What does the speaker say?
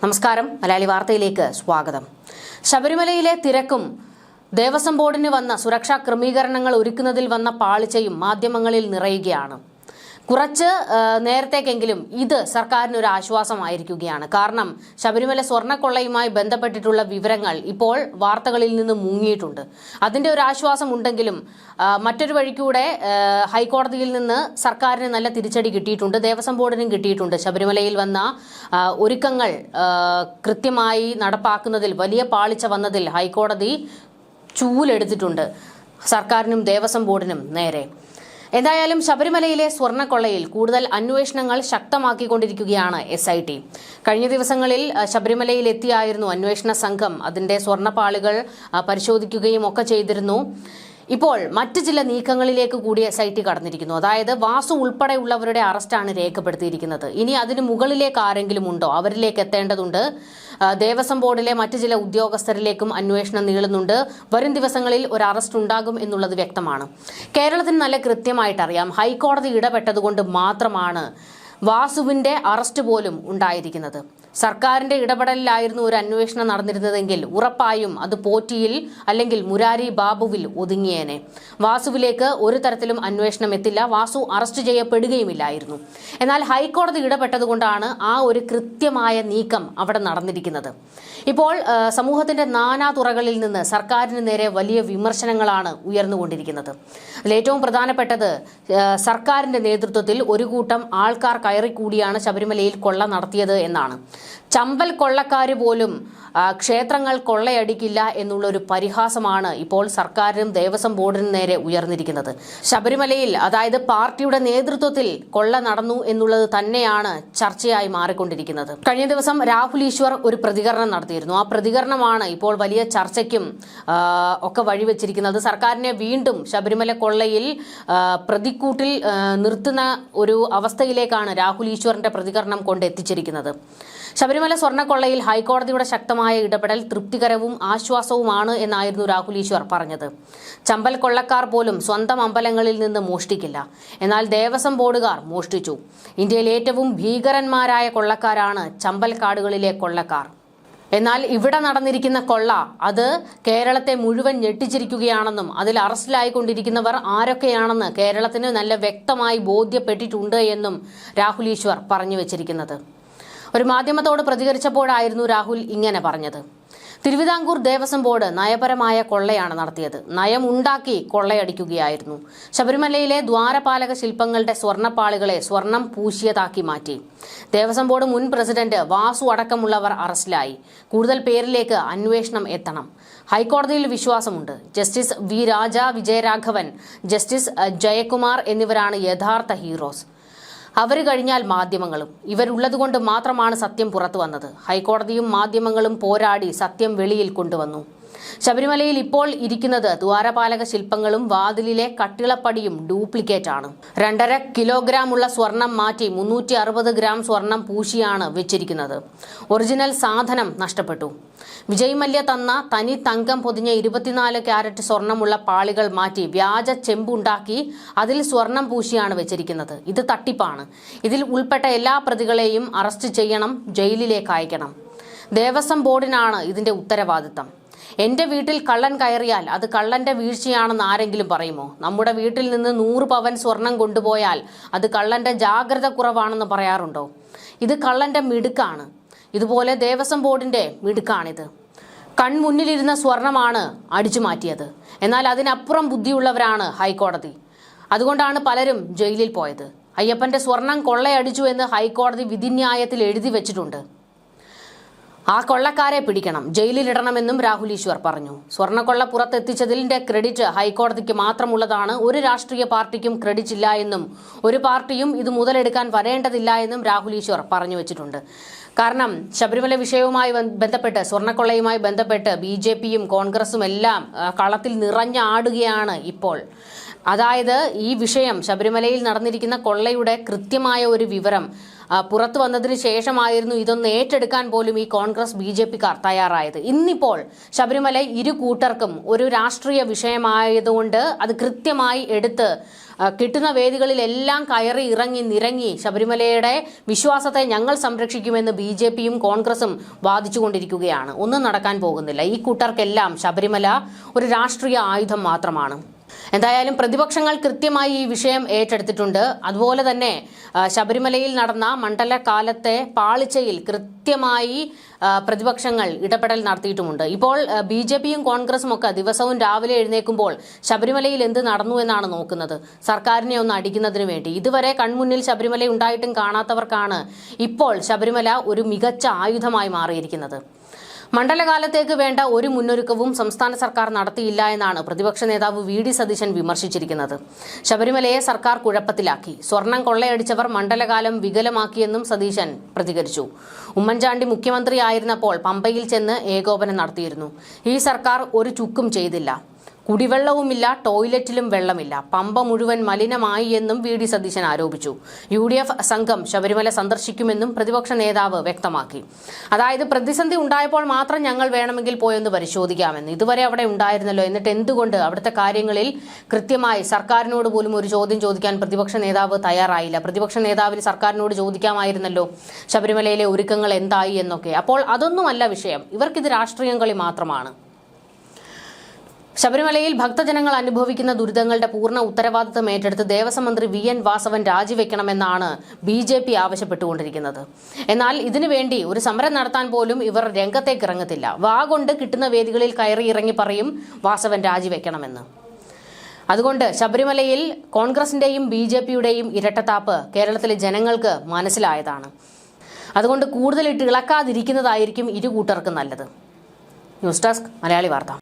നമസ്കാരം. മലയാളി വാർത്തയിലേക്ക് സ്വാഗതം. ശബരിമലയിലെ തിരക്കും ദേവസ്വം ബോർഡിന് വന്ന സുരക്ഷാ ക്രമീകരണങ്ങൾ ഒരുക്കുന്നതിൽ വന്ന പാളിച്ചയും മാധ്യമങ്ങളിൽ നിറയുകയാണ്. കുറച്ച് നേരത്തേക്കെങ്കിലും ഇത് സർക്കാരിന് ഒരു ആശ്വാസമായിരിക്കുകയാണ്. കാരണം ശബരിമല സ്വർണക്കൊള്ളയുമായി ബന്ധപ്പെട്ടിട്ടുള്ള വിവരങ്ങൾ ഇപ്പോൾ വാർത്തകളിൽ നിന്ന് മുങ്ങിയിട്ടുണ്ട്. അതിന്റെ ഒരു ആശ്വാസം ഉണ്ടെങ്കിലും മറ്റൊരു വഴിക്കൂടെ ഹൈക്കോടതിയിൽ നിന്ന് സർക്കാരിന് നല്ല തിരിച്ചടി കിട്ടിയിട്ടുണ്ട്. ദേവസ്വം ബോർഡിനും കിട്ടിയിട്ടുണ്ട്. ശബരിമലയിൽ വന്ന ഒരുക്കങ്ങൾ കൃത്യമായി നടപ്പാക്കുന്നതിൽ വലിയ പാളിച്ച വന്നതിൽ ഹൈക്കോടതി ചൂലെടുത്തിട്ടുണ്ട്. സർക്കാരിനും ദേവസ്വം ബോർഡിനും നേരെ. എന്തായാലും ശബരിമലയിലെ സ്വർണക്കൊള്ളയിൽ കൂടുതൽ അന്വേഷണങ്ങൾ ശക്തമാക്കിക്കൊണ്ടിരിക്കുകയാണ് എസ് ഐ ടി കഴിഞ്ഞ ദിവസങ്ങളിൽ ശബരിമലയിൽ എത്തിയായിരുന്നു അന്വേഷണ സംഘം. അതിന്റെ സ്വർണപ്പാളികൾ പരിശോധിക്കുകയും ഒക്കെ ചെയ്തിരുന്നു. ഇപ്പോൾ മറ്റ് ചില നീക്കങ്ങളിലേക്ക് കൂടി എസ് ഐ ടി കടന്നിരിക്കുന്നു. അതായത് വാസു ഉൾപ്പെടെയുള്ളവരുടെ അറസ്റ്റാണ് രേഖപ്പെടുത്തിയിരിക്കുന്നത്. ഇനി അതിന് മുകളിലേക്ക് ആരെങ്കിലും ഉണ്ടോ? അവരിലേക്ക് എത്തേണ്ടതുണ്ട്. ദേവസ്വം ബോർഡിലെ മറ്റ് ചില ഉദ്യോഗസ്ഥരിലേക്കും അന്വേഷണം നീളുന്നുണ്ട്. വരും ദിവസങ്ങളിൽ ഒരു അറസ്റ്റ് ഉണ്ടാകും എന്നുള്ളത് വ്യക്തമാണ്. കേരളത്തിന് നല്ല കൃത്യമായിട്ടറിയാം. ഹൈക്കോടതി ഇടപെട്ടതുകൊണ്ട് മാത്രമാണ് വാസുവിന്റെ അറസ്റ്റ് പോലും ഉണ്ടായിരിക്കുന്നത്. സർക്കാരിന്റെ ഇടപെടലിലായിരുന്നു ഒരു അന്വേഷണം നടന്നിരുന്നതെങ്കിൽ ഉറപ്പായും അത് പോറ്റിയിൽ അല്ലെങ്കിൽ മുരാരി ബാബുവിൽ ഒതുങ്ങിയേനെ. വാസുവിലേക്ക് ഒരു തരത്തിലും അന്വേഷണം എത്തില്ല. വാസു അറസ്റ്റ് ചെയ്യപ്പെടുകയുമില്ലായിരുന്നു. എന്നാൽ ഹൈക്കോടതി ഇടപെട്ടതുകൊണ്ടാണ് ആ ഒരു കൃത്യമായ നീക്കം അവിടെ നടന്നിരിക്കുന്നത്. ഇപ്പോൾ സമൂഹത്തിന്റെ നാനാ തുറകളിൽ നിന്ന് സർക്കാരിന് നേരെ വലിയ വിമർശനങ്ങളാണ് ഉയർന്നുകൊണ്ടിരിക്കുന്നത്. അതിലേറ്റവും പ്രധാനപ്പെട്ടത് സർക്കാരിന്റെ നേതൃത്വത്തിൽ ഒരു കൂട്ടം ആൾക്കാർ കയറിക്കൂടിയാണ് ശബരിമലയിൽ കൊള്ള നടത്തിയത് എന്നാണ്. ചമ്പൽ കൊള്ളക്കാർ പോലും ക്ഷേത്രങ്ങൾ കൊള്ളയടിക്കില്ല എന്നുള്ളൊരു പരിഹാസമാണ് ഇപ്പോൾ സർക്കാരിനും ദേവസ്വം ബോർഡിനും നേരെ ഉയർന്നിരിക്കുന്നത്. ശബരിമലയിൽ അതായത് പാർട്ടിയുടെ നേതൃത്വത്തിൽ കൊള്ള നടന്നു എന്നുള്ളത് തന്നെയാണ് ചർച്ചയായി മാറിക്കൊണ്ടിരിക്കുന്നത്. കഴിഞ്ഞ ദിവസം രാഹുൽ ഈശ്വർ ഒരു പ്രതികരണം നടത്തിയിരുന്നു. ആ പ്രതികരണമാണ് ഇപ്പോൾ വലിയ ചർച്ചയ്ക്കും ഒക്കെ വഴിവെച്ചിരിക്കുന്നത്. സർക്കാരിനെ വീണ്ടും ശബരിമല കൊള്ളയിൽ പ്രതിക്കൂട്ടിൽ നിർത്തുന്ന ഒരു അവസ്ഥയിലേക്കാണ് രാഹുൽ ഈശ്വറിന്റെ പ്രതികരണം കൊണ്ട് എത്തിച്ചിരിക്കുന്നത് ശബരിമല സ്വർണക്കൊള്ളയിൽ ഹൈക്കോടതിയുടെ ശക്തമായ ഇടപെടൽ തൃപ്തികരവും ആശ്വാസവുമാണ് എന്നായിരുന്നു രാഹുൽ ഈശ്വർ പറഞ്ഞത്. ചമ്പൽ കൊള്ളക്കാർ പോലും സ്വന്തം അമ്പലങ്ങളിൽ നിന്ന് മോഷ്ടിക്കില്ല. എന്നാൽ ദേവസ്വം ബോർഡുകാർ മോഷ്ടിച്ചു. ഇന്ത്യയിൽ ഏറ്റവും ഭീകരന്മാരായ കൊള്ളക്കാരാണ് ചമ്പൽ കാടുകളിലെ കൊള്ളക്കാർ. എന്നാൽ ഇവിടെ നടന്നിരിക്കുന്ന കൊള്ള അത് കേരളത്തെ മുഴുവൻ ഞെട്ടിച്ചിരിക്കുകയാണെന്നും അതിൽ അറസ്റ്റിലായിക്കൊണ്ടിരിക്കുന്നവർ ആരൊക്കെയാണെന്ന് കേരളത്തിന് നല്ല വ്യക്തമായി ബോധ്യപ്പെട്ടിട്ടുണ്ട് എന്നും രാഹുൽ ഈശ്വർ പറഞ്ഞു വച്ചിരിക്കുന്നത്. ഒരു മാധ്യമത്തോട് പ്രതികരിച്ചപ്പോഴായിരുന്നു രാഹുൽ ഇങ്ങനെ പറഞ്ഞത്. തിരുവിതാംകൂർ ദേവസ്വം ബോർഡ് നയപരമായ കൊള്ളയാണ് നടത്തിയത്. നയം ഉണ്ടാക്കി കൊള്ളയടിക്കുകയായിരുന്നു. ശബരിമലയിലെ ദ്വാരപാലക ശില്പങ്ങളുടെ സ്വർണപ്പാളികളെ സ്വർണം പൂശിയതാക്കി മാറ്റി. ദേവസ്വം ബോർഡ് മുൻ പ്രസിഡന്റ് വാസു അടക്കമുള്ളവർ അറസ്റ്റിലായി. കൂടുതൽ പേരിലേക്ക് അന്വേഷണം എത്തണം. ഹൈക്കോടതിയിൽ വിശ്വാസമുണ്ട്. Justice V Raja Vijayaraghavan justice Jayakumar എന്നിവരാണ് യഥാർത്ഥ ഹീറോസ്. അവർ കഴിഞ്ഞാൽ മാധ്യമങ്ങളും. ഇവരുള്ളതുകൊണ്ട് മാത്രമാണ് സത്യം പുറത്തു വന്നത്. ഹൈക്കോടതിയും മാധ്യമങ്ങളും പോരാടി സത്യം വെളിയിൽ കൊണ്ടുവന്നു. ശബരിമലയിൽ ഇപ്പോൾ ഇരിക്കുന്നത് ദ്വാരപാലക ശില്പങ്ങളും വാതിലിലെ കട്ടിളപ്പടിയും ഡ്യൂപ്ലിക്കേറ്റ് ആണ് രണ്ടര കിലോഗ്രാം ഉള്ള സ്വർണം മാറ്റി മുന്നൂറ്റി അറുപത് ഗ്രാം സ്വർണം പൂശിയാണ് വെച്ചിരിക്കുന്നത്. ഒറിജിനൽ സാധനം നഷ്ടപ്പെട്ടു. വിജയ് മല്യ തന്ന തനി തങ്കം പൊതിഞ്ഞ ഇരുപത്തിനാല് ക്യാരറ്റ് സ്വർണമുള്ള പാളികൾ മാറ്റി വ്യാജ ചെമ്പുണ്ടാക്കി അതിൽ സ്വർണം പൂശിയാണ് വെച്ചിരിക്കുന്നത്. ഇത് തട്ടിപ്പാണ്. ഇതിൽ ഉൾപ്പെട്ട എല്ലാ പ്രതികളെയും അറസ്റ്റ് ചെയ്യണം ജയിലിലേക്ക് അയക്കണം. ദേവസ്വം ബോർഡിനാണ് ഇതിന്റെ ഉത്തരവാദിത്തം. എന്റെ വീട്ടിൽ കള്ളൻ കയറിയാൽ അത് കള്ളന്റെ വീഴ്ചയാണെന്ന് ആരെങ്കിലും പറയുമോ? നമ്മുടെ വീട്ടിൽ നിന്ന് നൂറ് പവൻ സ്വർണം കൊണ്ടുപോയാൽ അത് കള്ളന്റെ ജാഗ്രത കുറവാണെന്ന് പറയാറുണ്ടോ? ഇത് കള്ളന്റെ മിടുക്കാണ്. ഇതുപോലെ ദേവസ്വം ബോർഡിന്റെ മിടുക്കാണിത്. കൺമുന്നിലിരുന്ന സ്വർണമാണ് അടിച്ചു മാറ്റിയത്. എന്നാൽ അതിനപ്പുറം ബുദ്ധിയുള്ളവരാണ് ഹൈക്കോടതി. അതുകൊണ്ടാണ് പലരും ജയിലിൽ പോയത്. അയ്യപ്പന്റെ സ്വർണം കൊള്ളയടിച്ചു എന്ന് ഹൈക്കോടതി വിധിന്യായത്തിൽ എഴുതി വെച്ചിട്ടുണ്ട്. ആ കൊള്ളക്കാരെ പിടിക്കണം. ജയിലിലിടണമെന്നും രാഹുൽ ഈശ്വർ പറഞ്ഞു. സ്വർണക്കൊള്ള പുറത്തെത്തിച്ചതിന്റെ ക്രെഡിറ്റ് ഹൈക്കോടതിക്ക് മാത്രമുള്ളതാണ്. ഒരു രാഷ്ട്രീയ പാർട്ടിക്കും ക്രെഡിറ്റ് ഇല്ല എന്നും ഒരു പാർട്ടിയും ഇത് മുതലെടുക്കാൻ വരേണ്ടതില്ല എന്നും രാഹുൽ ഈശ്വർ പറഞ്ഞു വെച്ചിട്ടുണ്ട്. കാരണം ശബരിമല വിഷയവുമായി ബന്ധപ്പെട്ട് സ്വർണക്കൊള്ളയുമായി ബന്ധപ്പെട്ട് ബി ജെ പിയും കോൺഗ്രസും എല്ലാം കളത്തിൽ നിറഞ്ഞാടുകയാണ് ഇപ്പോൾ. അതായത് ഈ വിഷയം ശബരിമലയിൽ നടന്നിരിക്കുന്ന കൊള്ളയുടെ കൃത്യമായ ഒരു വിവരം പുറത്തു വന്നതിന് ശേഷമായിരുന്നു ഇതൊന്ന് ഏറ്റെടുക്കാൻ പോലും ഈ കോൺഗ്രസ് ബി ജെ പിക്കാർ തയ്യാറായത്. ഇന്നിപ്പോൾ ശബരിമല ഇരു കൂട്ടർക്കും ഒരു രാഷ്ട്രീയ വിഷയമായതുകൊണ്ട് അത് കൃത്യമായി എടുത്ത് കിട്ടുന്ന വേദികളിലെല്ലാം കയറി ഇറങ്ങി നിരങ്ങി ശബരിമലയുടെ വിശ്വാസത്തെ ഞങ്ങൾ സംരക്ഷിക്കുമെന്ന് ബി ജെ പിയും കോൺഗ്രസും വാദിച്ചുകൊണ്ടിരിക്കുകയാണ്. ഒന്നും നടക്കാൻ പോകുന്നില്ല. ഈ കൂട്ടർക്കെല്ലാം ശബരിമല ഒരു രാഷ്ട്രീയ ആയുധം മാത്രമാണ്. എന്തായാലും പ്രതിപക്ഷങ്ങൾ കൃത്യമായി ഈ വിഷയം ഏറ്റെടുത്തിട്ടുണ്ട്. അതുപോലെ തന്നെ ശബരിമലയിൽ നടന്ന മണ്ഡലകാലത്തെ പാളിച്ചയിൽ കൃത്യമായി പ്രതിപക്ഷങ്ങൾ ഇടപെടൽ നടത്തിയിട്ടുമുണ്ട്. ഇപ്പോൾ ബി ജെ പിയും കോൺഗ്രസും ഒക്കെ ദിവസവും രാവിലെ എഴുന്നേൽക്കുമ്പോൾ ശബരിമലയിൽ എന്ത് നടന്നു എന്നാണ് നോക്കുന്നത്. സർക്കാരിനെ ഒന്ന് അടിക്കുന്നതിന് വേണ്ടി. ഇതുവരെ കൺമുന്നിൽ ശബരിമല ഉണ്ടായിട്ടും കാണാത്തവർക്കാണ് ഇപ്പോൾ ശബരിമല ഒരു മികച്ച ആയുധമായി മാറിയിരിക്കുന്നത്. മണ്ഡലകാലത്തേക്ക് വേണ്ട ഒരു മുന്നൊരുക്കവും സംസ്ഥാന സർക്കാർ നടത്തിയില്ല എന്നാണ് പ്രതിപക്ഷ നേതാവ് വി ഡി സതീശൻ വിമർശിച്ചിരിക്കുന്നത്. ശബരിമലയെ സർക്കാർ കുഴപ്പത്തിലാക്കി. സ്വർണം കൊള്ളയടിച്ചവർ മണ്ഡലകാലം വികലമാക്കിയെന്നും സതീശൻ പ്രതികരിച്ചു. ഉമ്മൻചാണ്ടി മുഖ്യമന്ത്രിയായിരുന്നപ്പോൾ പമ്പയിൽ ചെന്ന് ഏകോപനം നടത്തിയിരുന്നു. ഈ സർക്കാർ ഒരു ചുക്കും ചെയ്തില്ല. കുടിവെള്ളവുമില്ല ടോയ്ലറ്റിലും വെള്ളമില്ല. പമ്പ മുഴുവൻ മലിനമായി എന്നും വി ഡി സതീശൻ ആരോപിച്ചു. യു ഡി എഫ് സംഘം ശബരിമല സന്ദർശിക്കുമെന്നും പ്രതിപക്ഷ നേതാവ് വ്യക്തമാക്കി. അതായത് പ്രതിസന്ധി ഉണ്ടായപ്പോൾ മാത്രം ഞങ്ങൾ വേണമെങ്കിൽ പോയൊന്ന് പരിശോധിക്കാമെന്ന്. ഇതുവരെ അവിടെ ഉണ്ടായിരുന്നല്ലോ. എന്നിട്ട് എന്തുകൊണ്ട് അവിടുത്തെ കാര്യങ്ങളിൽ കൃത്യമായി സർക്കാരിനോട് പോലും ഒരു ചോദ്യം ചോദിക്കാൻ പ്രതിപക്ഷ നേതാവ് തയ്യാറായില്ല? പ്രതിപക്ഷ നേതാവിന് സർക്കാരിനോട് ചോദിക്കാമായിരുന്നല്ലോ ശബരിമലയിലെ ഒരുക്കങ്ങൾ എന്തായി എന്നൊക്കെ. അപ്പോൾ അതൊന്നുമല്ല വിഷയം. ഇവർക്കിത് രാഷ്ട്രീയം കളി മാത്രമാണ്. ശബരിമലയിൽ ഭക്തജനങ്ങൾ അനുഭവിക്കുന്ന ദുരിതങ്ങളുടെ പൂർണ ഉത്തരവാദിത്തം ഏറ്റെടുത്ത് ദേവസ്വം മന്ത്രി വി എൻ വാസവൻ രാജിവെക്കണമെന്നാണ് ബി ജെ പി ആവശ്യപ്പെട്ടുകൊണ്ടിരിക്കുന്നത്. എന്നാൽ ഇതിനുവേണ്ടി ഒരു സമരം നടത്താൻ പോലും ഇവർ രംഗത്തേക്ക് ഇറങ്ങത്തില്ല. വാ കൊണ്ട് കിട്ടുന്ന വേദികളിൽ കയറി ഇറങ്ങി പറയും വാസവൻ രാജിവെക്കണമെന്ന്. അതുകൊണ്ട് ശബരിമലയിൽ കോൺഗ്രസിന്റെയും ബി ജെ പിയുടെയും ഇരട്ടത്താപ്പ് കേരളത്തിലെ ജനങ്ങൾക്ക് മനസ്സിലായതാണ്. അതുകൊണ്ട് കൂടുതലിട്ട് ഇളക്കാതിരിക്കുന്നതായിരിക്കും ഇരു കൂട്ടർക്കും നല്ലത്. ന്യൂസ് ഡെസ്ക് മലയാളി വാർത്ത.